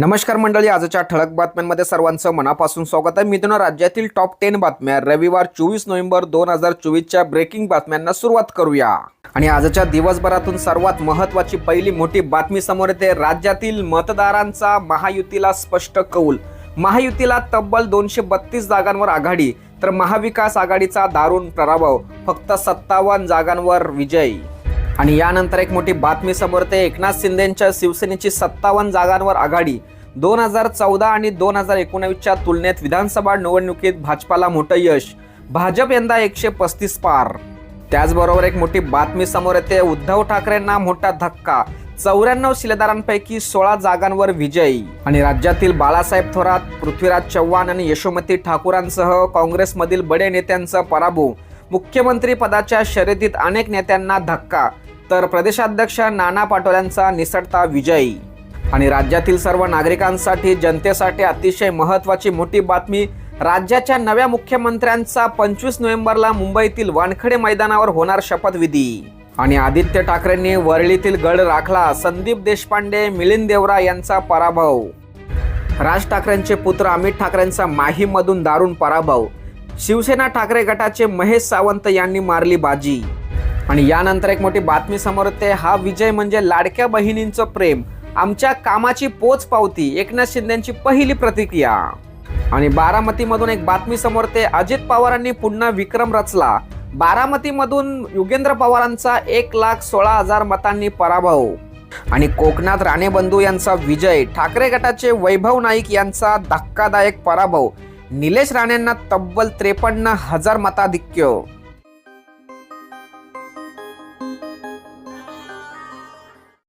नमस्कार मंडळी आजच्या ठळक बातम्यांमध्ये सर्वांचं मनापासून स्वागत आहे. मित्रांनो राज्यातील टॉप टेन बातम्या. रविवार चोवीस नोव्हेंबर दोन हजार चोवीसच्या ब्रेकिंग बातम्यांना सुरुवात करूया. आणि आजच्या दिवसभरातून सर्वात महत्वाची पहिली मोठी बातमी समोर येते. राज्यातील मतदारांचा महायुतीला स्पष्ट कौल. महायुतीला तब्बल दोनशे बत्तीस जागांवर आघाडी. तर महाविकास आघाडीचा दारुण पराभव. फक्त सत्तावन्न जागांवर विजय. आणि यानंतर एक मोठी बातमी समोर येते. एकनाथ शिंदेच्या शिवसेनेची सत्तावन्न जागांवर आघाडी. दोन हजार चौदा आणि दोन हजार एकोणावीसच्या तुलनेत विधानसभा निवडणुकीत भाजपाला मोठं यश. भाजप यंदा एकशे पस्तीस पार. त्याचबरोबर एक मोठी बातमी समोर येते. उद्धव ठाकरेंना मोठा धक्का. चौऱ्याण्णव शिलेदारांपैकी सोळा जागांवर विजयी. आणि राज्यातील बाळासाहेब थोरात पृथ्वीराज चव्हाण आणि यशोमती ठाकूरांसह काँग्रेसमधील बडे नेत्यांचा पराभव. मुख्यमंत्री पदाच्या शर्यतीत अनेक नेत्यांना धक्का. तर प्रदेशाध्यक्ष नाना पाटोल्यांचा निसटता विजयी. आणि राज्यातील सर्व नागरिकांसाठी जनतेसाठी अतिशय महत्त्वाची मोठी बातमी राज्याच्या नव्या मुख्यमंत्र्यांचा पंचवीस नोव्हेंबरला मुंबईतील वानखडे मैदानावर होणार शपथविधी. आणि आदित्य ठाकरेंनी वरळीतील गड राखला संदीप देशपांडे मिलिंद देवरा यांचा पराभव. राज ठाकरेंचे पुत्र अमित ठाकरेंचा माहीमधून दारुण पराभव. शिवसेना ठाकरे गटाचे महेश सावंत यांनी मारली बाजी. आणि यानंतर एक मोठी बातमी समोर येते. हा विजय म्हणजे लाडक्या बहिणींचं प्रेम. आमच्या कामाची पोच पावती. एकनाथ शिंदेची पहिली प्रतिक्रिया. आणि बारामतीमधून एक बातमी समोर येते. अजित पवारांनी पुन्हा विक्रम रचला. बारामतीमधून युगेंद्र पवारांचा एक लाख सोळा हजार मतांनी पराभव. आणि कोकणात राणे बंधू यांचा विजय. ठाकरे गटाचे वैभव नाईक यांचा धक्कादायक पराभव. निलेश राणेंना तब्बल त्रेपन्न हजार मताधिक्य. thank you